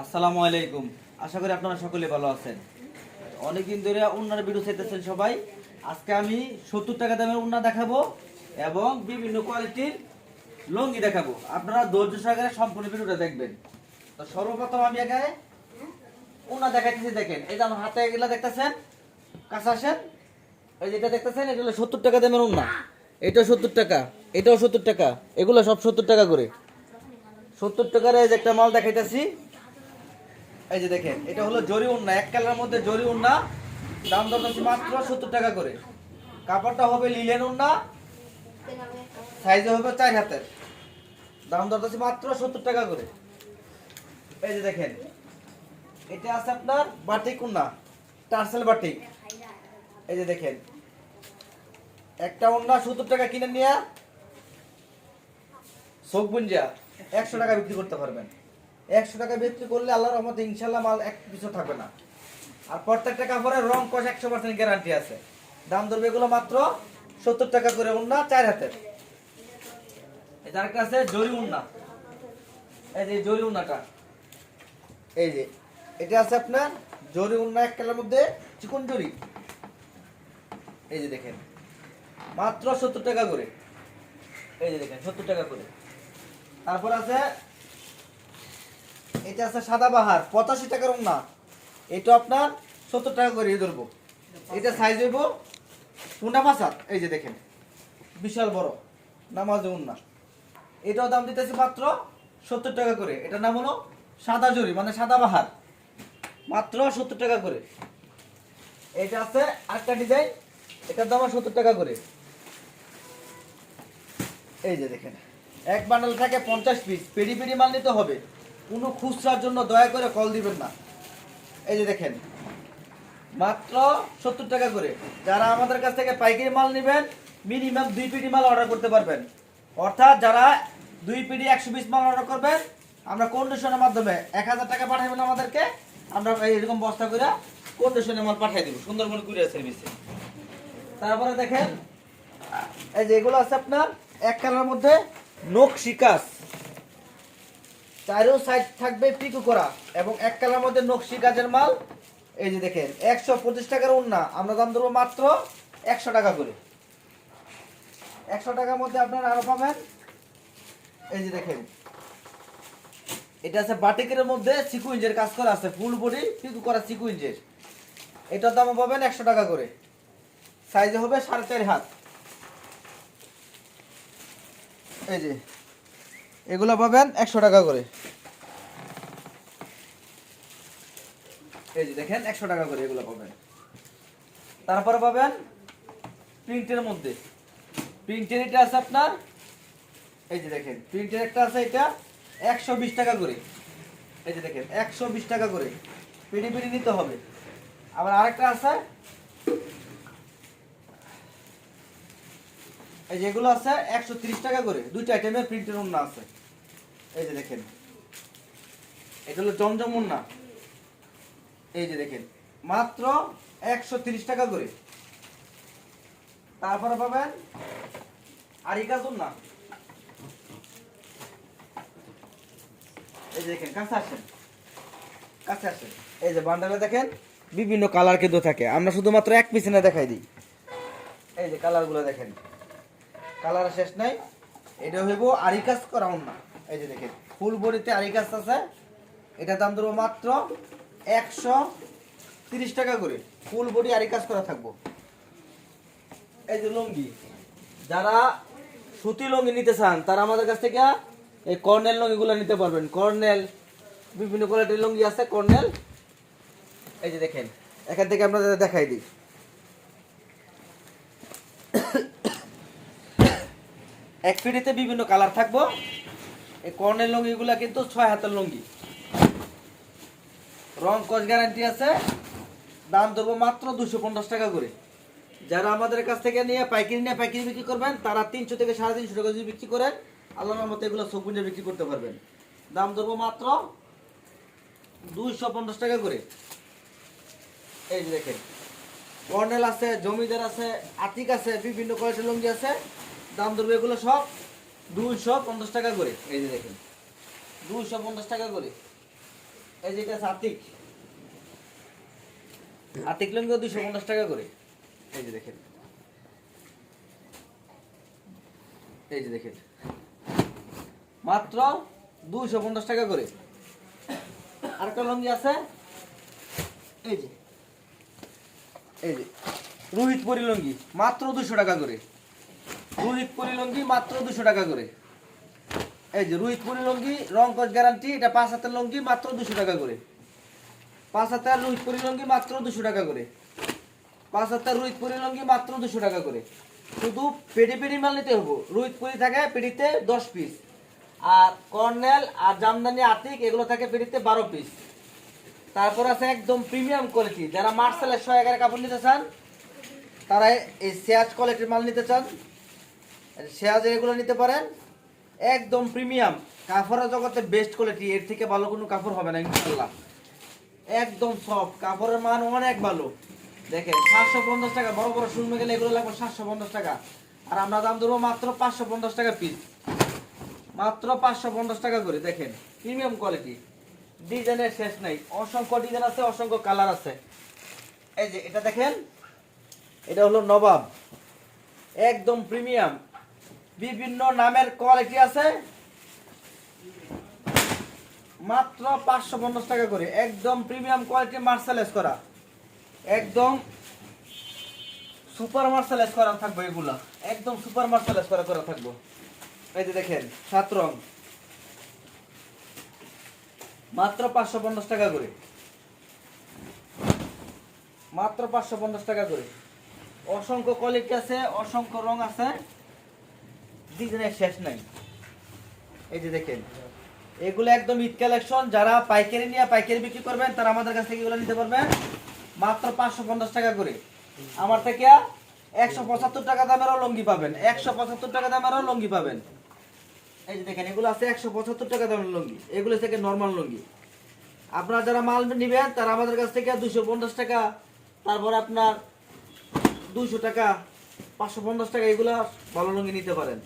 আসসালামু আলাইকুম। আশা করি আপনারা সকলে ভালো আছেন। অনেকদিন ধরে উন্নার ভিডিও চাইতেছেন সবাই। আজকে আমি সত্তর টাকা দামের উন্না দেখাবো এবং বিভিন্ন কোয়ালিটির লঙ্গি দেখাবো। আপনারা ধৈর্য সহকারে সম্পূর্ণ ভিডিওটা দেখবেন। তো সর্বপ্রথম আমি আগে উন্না দেখাইতেছি, দেখেন। এই যে আমার হাতে এগুলা দেখতেছেন? কাছে আসেন। এই যেটা দেখতেছেন, এটা হলো সত্তর টাকা দামের উন্না। এটাও সত্তর টাকা, এটাও সত্তর টাকা, এগুলো সব সত্তর টাকা করে। সত্তর টাকার এই যে একটা মাল দেখাইতেছি। এই যে দেখেন, এটা হলো জরি উন্না, এক কালার মধ্যে জরি উন্না, দাম দর মাত্র সত্তর টাকা করে। কাপড়টা হবে লিলেন উন্না সাইজে হবে চার হাতের। দাম দর মাত্র সত্তর টাকা করে। এই যে দেখেন, এটা আছে আপনার বাটিক উন্না, টার্সেল বাটিক। এই যে দেখেন, একটা উন্না সত্তর টাকা কিনে নিয়ে চোখ বুঞ্জা একশো টাকা বিক্রি করতে পারবেন। একশো টাকা বিক্রি করলে আল্লাহর রহমতে ইনশাল্লাহ মাল এক কিছু থাকবে না। আর প্রত্যেকটা কাপড়ের রং কষ একশো পার্সেন্ট গ্যারান্টি আছে। দাম ধরবে এগুলো মাত্র সত্তর টাকা করে উন্না, চার হাতের। যে আরেকটা আছে, জরি উন্না। এই যে জরি উন্নাটা। এই যে, এটা আছে আপনার জরি উন্না এক কালার মধ্যে চিকন জরি। এই যে দেখেন, মাত্র সত্তর টাকা করে। এই যে দেখেন, সত্তর টাকা করে। তারপর আছে এটা আছে সাদা বাহার, পঁচাশি টাকার না এটা আপনার সত্তর টাকা করে ধরবো। এটা সাইজ হইব পুনা মাসাত এই যে দেখেন, বিশাল বড় নামাজ উন্না এটাও দাম দিতেছি মাত্র সত্তর টাকা করে। এটার নাম হলো সাদা জরি মানে সাদা বাহার। মাত্র সত্তর টাকা করে। এটা আছে আরেকটা ডিজাইন এটার দাম সত্তর টাকা করে। এই যে দেখেন, এক বান্ডেল থাকে পঞ্চাশ পিস পেরি পেরি মাল নিতে হবে। কোনো খুচরার জন্য দয়া করে কল দিবেন না। এই যে দেখেন, মাত্র সত্তর টাকা করে। যারা আমাদের কাছ থেকে পাইকারি মাল নেবেন, মিনিমাম দুই পিডি মাল অর্ডার করতে পারবেন। অর্থাৎ যারা দুই পিডি একশো পিস মাল অর্ডার করবেন, আমরা কন্ডিশনের মাধ্যমে এক হাজার টাকা পাঠাবেন আমাদেরকে। আমরা এরকম বস্তা করে কন্ডিশনের মাল পাঠিয়ে দেবো, সুন্দরবন কুরিয়ার সার্ভিসে। তারপরে দেখেন, এই যে এগুলো আছে আপনার, এক কালার মধ্যে নকশি কাজ চারো সাইড থাকবে পিকু করা এবং এক কালার মধ্যে নকশি কাজের মাল। এই যে দেখেন, একশো পঁচিশ টাকার উন্না। আমরা দাম ধরবো মাত্র একশো টাকা করে। একশো টাকার মধ্যে আপনারা আরও পাবেন। এই যে দেখেন, এটা আছে বাটিকের মধ্যে সিকুইঞ্জের কাজ করা আছে, ফুল বডি পিকু করা সিকুইঞ্জের এটার দাম পাবেন একশো টাকা করে। সাইজে হবে সাড়ে চার হাত। এই যে, এগুলো পাবেন একশো টাকা করে। এই যে দেখেন, একশো টাকা করে এগুলো পাবেন। তারপরে পাবেন প্রিন্টের মধ্যে। প্রিন্টের এটা আছে আপনার, এই যে দেখেন, প্রিন্টের একটা আছে এটা একশো বিশ টাকা করে। এই যে দেখেন, একশো বিশ টাকা করে। পিডি পিডি নিতে হবে। আবার আরেকটা আছে, এই যেগুলো আছে একশো টাকা করে। দুইটা আইটেমের প্রিন্টের উন্না আছে। এই যে দেখেন, এটা হলো জমজম উন্না এই যে দেখেন, মাত্র একশো টাকা করে। তারপরে পাবেন আরিকাজ উন্না এই যে দেখেন, কাছে আসেন। কাছে আসেন। এই যে বান্ডালে দেখেন, বিভিন্ন কালার কিন্তু থাকে। আমরা শুধুমাত্র এক পিছনে দেখাই দিই। এই যে কালারগুলো দেখেন। কালার শেষ নাই। এটা হইব আরি কাজ করা না এই যে দেখেন ফুল বডিতে আরি কাজ আছে। এটা দাম ধরবো মাত্র একশো তিরিশ টাকা করে। ফুল বডি আরি কাজ করা থাকব। এই যে লুঙ্গি। যারা সুতি লুঙ্গি নিতে চান, তারা আমাদের কাছ থেকে এই কর্নেল লুঙ্গিগুলো নিতে পারবেন। কর্নেল, বিভিন্ন কোয়ালিটির লুঙ্গি আছে, কর্নেল। এই যে দেখেন, এখান থেকে আপনাদের দেখাই দিই। এক ফিটিতে বিভিন্ন কালার থাকব। এই কর্নের লুঙ্গিগুলো কিন্তু ছয় হাতের লুঙ্গি। রং কস গ্যারান্টি আছে। দাম ধরবো মাত্র দুশো পঞ্চাশ টাকা করে। যারা আমাদের কাছ থেকে নিয়ে পাইকারি নিয়ে পাইকারি বিক্রি করবেন, তারা তিনশো থেকে সাড়ে তিনশো টাকা যদি বিক্রি করেন আল্লাহর মতো এগুলো সবুজে বিক্রি করতে পারবেন। দাম ধরবো মাত্র দুইশো পঞ্চাশ টাকা করে। এই যে দেখেন, কর্নেল আছে, জমিদার আছে, আতিক আছে, বিভিন্ন কোয়ালিটির লুঙ্গি আছে। দাম ধরবে এগুলো সব দুইশো পঞ্চাশ টাকা করে। এই যে দেখেন, দুইশো পঞ্চাশ টাকা করে। এই যে এটা আতিক। আতিক লুঙ্গিও দুইশো পঞ্চাশ টাকা করে। এই যে দেখেন। এই যে দেখেন। মাত্র দুইশো পঞ্চাশ টাকা করে। আরেকটা লুঙ্গি আছে। এই যে। এই যে। রোহিত পরি লুঙ্গি মাত্র দুশো টাকা করে। রোহিত পরি লুঙ্গি মাত্র দুশো টাকা করে। এই যে রোহিত পরি লুঙ্গি রং কস গ্যারান্টি এটা পাঁচ হাতের লুঙ্গি, মাত্র দুশো টাকা করে। পাঁচ হাতের রোহিত পরি লুঙ্গি মাত্র দুশো টাকা করে। পাঁচ হাতের রোহিত পরি লুঙ্গি মাত্র দুশো টাকা করে। শুধু পেটি পেটি মাল নিতে হব। রোহিত পরি থাকে পেটিতে দশ পিস আর কর্নেল আর জামদানি আতিক এগুলো থাকে পেটিতে বারো পিস তারপর আছে একদম প্রিমিয়াম কোয়ালিটি যারা মার্শালের ছয় এগারো কাপড় নিতে চান, তারা এই সেয়াজ কোয়ালিটির মাল নিতে চান। সেয়াজের এগুলো নিতে পারেন। একদম প্রিমিয়াম কাপড়ের জগতে বেস্ট কোয়ালিটি এর থেকে ভালো কোনো কাপড় হবে না ইনশাল্লাহ একদম সফট, কাপড়ের মান অনেক ভালো। দেখেন, সাতশো পঞ্চাশ টাকা, বড় বড় শুনবে গেলে এগুলো লাগবে সাতশো পঞ্চাশ টাকা। আর আমরা দাম দেবো মাত্র পাঁচশো পঞ্চাশ টাকা পিস মাত্র পাঁচশো পঞ্চাশ টাকা করে, দেখেন প্রিমিয়াম কোয়ালিটি ডিজাইনের শেষ নাই, অসংখ্য ডিজাইন আছে, অসংখ্য কালার আছে। এই যে, এটা দেখেন, এটা হলো নবাব। একদম প্রিমিয়াম বিভিন্ন নামের কোয়ালিটি আছে। মাত্র পাঁচশো পঞ্চাশ টাকা করে। একদম প্রিমিয়াম কোয়ালিটি মার্শালাইজ করা। একদম সুপার মার্শালাইজ করা থাকবে এগুলা। একদম সুপার মার্শালাইজ করা করা থাকব। এই যে দেখেন, সাত রং। মাত্র পাঁচশো পঞ্চাশ টাকা করে। মাত্র পাঁচশো পঞ্চাশ টাকা করে। অসংখ্য কোয়ালিটি আছে, অসংখ্য রং আছে। ডিজাইনের শেষ নাই। এই যে দেখেন এগুলো একদম ঈদ কালেকশন। যারা পাইকারি নিয়ে পাইকারি বিক্রি করবেন, তারা আমাদের কাছ থেকে এগুলো নিতে পারবেন। মাত্র পাঁচশো পঞ্চাশ টাকা করে। আমার থেকে একশো পঁচাত্তর টাকা দামেরও লঙ্গি পাবেন। একশো পঁচাত্তর টাকা দামেরও লঙ্গি পাবেন। এই যে দেখেন, এগুলো আছে একশো পঁচাত্তর টাকা দামের লঙ্গি। এগুলো থেকে নর্মাল লঙ্গি। আপনারা যারা মাল নেবেন, তারা আমাদের কাছ থেকে দুশো পঞ্চাশ টাকা, তারপর আপনার দুশো টাকা, পাঁচশো পঞ্চাশ টাকা এগুলো ভালো লঙ্গি নিতে পারেন।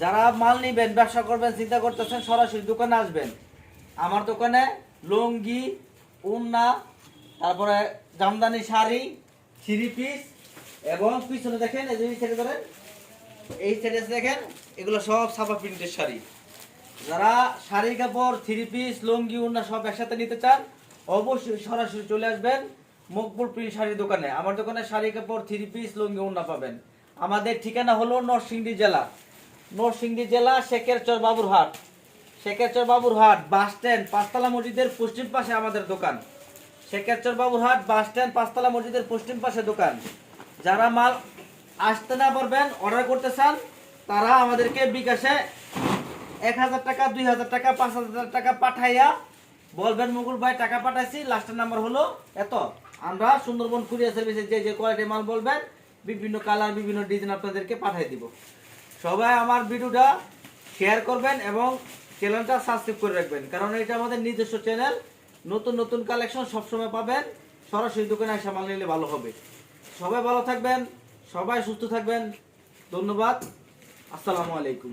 যারা মাল নিবেন, ব্যবসা করবেন, চিন্তা করতেছেন, সরাসরি দোকানে আসবেন। আমার দোকানে লুঙ্গি, উন্না, তারপরে জামদানি শাড়ি, থ্রি পিস, এবং পিছনে দেখেন, এই যে ধরেন, এই সাইডে দেখেন, এগুলো সব ছাপা প্রিন্টের শাড়ি। যারা শাড়ি, কাপড়, থ্রি পিস, লুঙ্গি, উন্না সব একসাথে নিতে চান, অবশ্যই সরাসরি চলে আসবেন মকবুল প্রিন্ট শাড়ির দোকানে। আমার দোকানে শাড়ি, কাপড়, থ্রি পিস, লুঙ্গি, উন্না পাবেন। আমাদের ঠিকানা হলো নরসিংদী জেলা। নরসিংদী জেলা শেখেরচর বাবুরহাট। শেখেরচর বাবুরহাট বাস স্ট্যান্ড পাঁচতলা মসজিদের পশ্চিম পাশে আমাদের দোকান। শেখেরচর বাবুরহাট বাস স্ট্যান্ড পাঁচতলা মসজিদের পশ্চিম পাশে দোকান। যারা মাল আসতে না পারবেন অর্ডার করতে চান, তারা আমাদেরকে বিকাশে এক হাজার টাকা, দুই হাজার টাকা, পাঁচ হাজার টাকা পাঠাইয়া বলবেন, মুকুল ভাই, টাকা পাঠাইছি। লাস্টের নাম্বার হলো এত। আমরা সুন্দরবন কুরিয়ার সার্ভিসে যে যে কোয়ালিটির মাল বলবেন, বিভিন্ন কালার বিভিন্ন ডিজাইন আপনাদেরকে পাঠিয়ে দিব। সবাই আমার ভিডিওটা শেয়ার করবেন এবং চ্যানেলটা সাবস্ক্রাইব করে রাখবেন। কারণ এটা আমাদের নিজস্ব চ্যানেল নতুন নতুন কালেকশন সবসময় পাবেন। সরাসরি দোকানে এসে মাল নিলে ভালো হবে। সবাই ভালো থাকবেন, সবাই সুস্থ থাকবেন। ধন্যবাদ, আসসালামু আলাইকুম।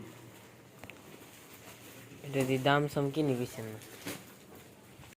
এটা দাম সাম কি নিবিছেন? না